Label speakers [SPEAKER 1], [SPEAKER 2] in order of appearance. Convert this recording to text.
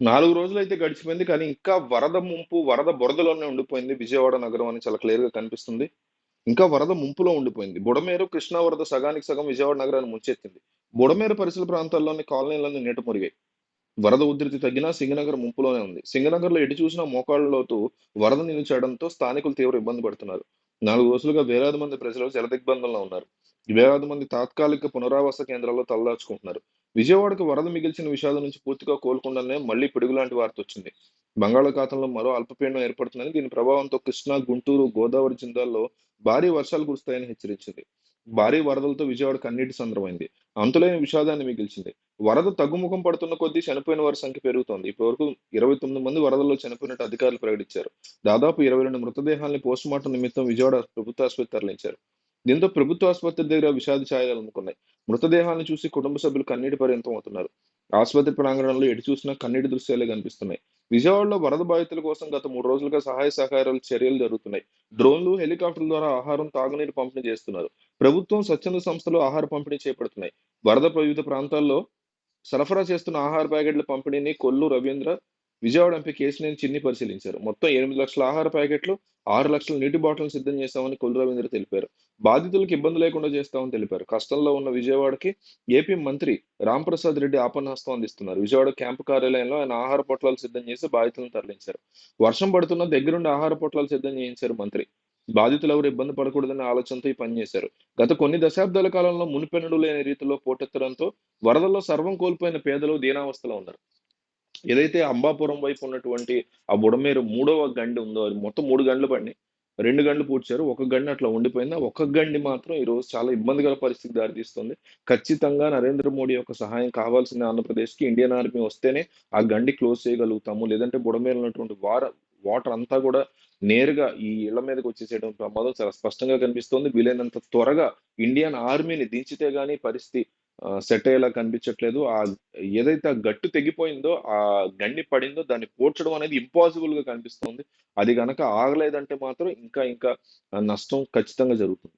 [SPEAKER 1] నాలుగు రోజులు అయితే గడిచిపోయింది. కానీ ఇంకా వరద ముంపు, వరద బురదలోనే ఉండిపోయింది విజయవాడ నగరం అని చాలా క్లియర్‌గా కనిపిస్తుంది. ఇంకా వరద ముంపులో ఉండిపోయింది. బుడమేరు, కృష్ణా వరద సగానికి సగం విజయవాడ నగరాన్ని ముంచెత్తింది. బుడమేరు పరిసర ప్రాంతాల్లోని కాలనీలన్నీ నీట మురిగాయి వరద ఉధృతి తగ్గినా సింగనగర్ ముంపులోనే ఉంది. సింగనగర్‌లో ఎటు చూసినా మోకాళ్ళలోతు వరద నీళ్ళు స్థానికులు తీవ్ర ఇబ్బంది పడుతున్నారు. నాలుగు రోజులుగా వేలాది మంది ప్రజలు జలదిగ్బంధంలో ఉన్నారు. వేలాది మంది తాత్కాలిక పునరావాస కేంద్రాల్లో తలదాచుకుంటున్నారు. విజయవాడకు వరద మిగిల్చిన విషాదం నుంచి పూర్తిగా కోలుకుండానే మళ్ళీ పిడుగులాంటి వార్త వచ్చింది. బంగాళాఖాతంలో మరో అల్పపీడనం ఏర్పడుతుందని దీని ప్రభావంతో కృష్ణా, గుంటూరు, గోదావరి జిల్లాల్లో భారీ వర్షాలు కురుస్తాయని హెచ్చరించింది. భారీ వరదలతో విజయవాడ కన్నీటి సంద్రమైంది. అంతులేని విషాదాన్ని మిగిల్చింది. వరద తగ్గుముఖం పడుతున్న కొద్దీ చనిపోయిన వారి సంఖ్య పెరుగుతోంది. ఇప్పటివరకు ఇరవై తొమ్మిది మంది వరదల్లో చనిపోయినట్టు అధికారులు ప్రకటించారు. దాదాపు ఇరవై రెండు మృతదేహాలను పోస్టుమార్టం నిమిత్తం విజయవాడ ప్రభుత్వ ఆసుపత్రి తరలించారు. దీంతో ప్రభుత్వ ఆసుపత్రి దగ్గర విషాద ఛాయలు అందుకున్నాయి మృతదేహాలను చూసి కుటుంబ సభ్యులు కన్నీటి పర్యంతం అవుతున్నారు. ఆసుపత్రి ప్రాంగణంలో ఎటు చూసినా కన్నీటి దృశ్యాలే కనిపిస్తున్నాయి. విజయవాడలో వరద బాధితుల కోసం గత మూడు రోజులుగా సహాయ సహకారాలు చర్యలు జరుగుతున్నాయి. డ్రోన్లు, హెలికాప్టర్ల ద్వారా ఆహారం, తాగునీరు పంపిణీ చేస్తున్నారు. ప్రభుత్వం, స్వచ్ఛంద సంస్థలు ఆహార పంపిణీ చేపడుతున్నాయి. వరద వివిధ ప్రాంతాల్లో సరఫరా చేస్తున్న ఆహార ప్యాకెట్ల పంపిణీని కొల్లు రవీంద్ర, విజయవాడ ఎంపీ కేశినేని చిన్ని పరిశీలించారు. మొత్తం ఎనిమిది లక్షల ఆహార ప్యాకెట్లు, ఆరు లక్షల నీటి బాటిల్ని సిద్ధం చేశామని కొల్లు రవీంద్ర తెలిపారు. బాధితులకు ఇబ్బంది లేకుండా చేస్తామని తెలిపారు. కష్టంలో ఉన్న విజయవాడకి ఏపీ మంత్రి రాంప్రసాద్ రెడ్డి ఆపన్నహస్తం అందిస్తున్నారు. విజయవాడ క్యాంపు కార్యాలయంలో ఆయన ఆహార పొట్లాలు సిద్ధం చేసి బాధితులను తరలించారు. వర్షం పడుతున్న దగ్గరుండి ఆహార పొట్లాలు సిద్ధం చేయించారు మంత్రి. బాధితులు ఎవరు ఇబ్బంది పడకూడదనే ఆలోచనతో ఈ పని చేశారు. గత కొన్ని దశాబ్దాల కాలంలో మునిపెన్నడు లేని రీతిలో పోటెత్తడంతో వరదల్లో సర్వం కోల్పోయిన పేదలు దీనావస్థలో ఉన్నారు. ఏదైతే అంబాపురం వైపు ఉన్నటువంటి ఆ బుడమేరు మూడవ గండి ఉందో అది మొత్తం మూడు గండ్లు పడినాయి. రెండు గండ్లు పూడ్చారు. ఒక గండి అట్లా ఉండిపోయింది. ఒక ఒక్క గండి మాత్రం ఈరోజు చాలా ఇబ్బందికర పరిస్థితి దారితీస్తుంది. ఖచ్చితంగా నరేంద్ర మోడీ యొక్క సహాయం కావాల్సింది ఆంధ్రప్రదేశ్‌కి. ఇండియన్ ఆర్మీ వస్తేనే ఆ గండి క్లోజ్ చేయగలుగుతాము. లేదంటే బుడమేరులో ఉన్నటువంటి వార వాటర్ అంతా కూడా నేరుగా ఈ ఇళ్ళ మీదకి వచ్చేసేయడం ప్రమాదం చాలా స్పష్టంగా కనిపిస్తోంది. వీలైనంత త్వరగా ఇండియన్ ఆర్మీని దించితే గానీ పరిస్థితి సెట్ అయ్యేలా కనిపించట్లేదు. ఆ ఏదైతే ఆ గట్టు తెగిపోయిందో, ఆ గండి పడిందో దాన్ని కూర్చడం అనేది ఇంపాసిబుల్‌గా కనిపిస్తుంది అది గనక ఆగలేదంటే మాత్రం ఇంకా ఇంకా నష్టం ఖచ్చితంగా జరుగుతుంది.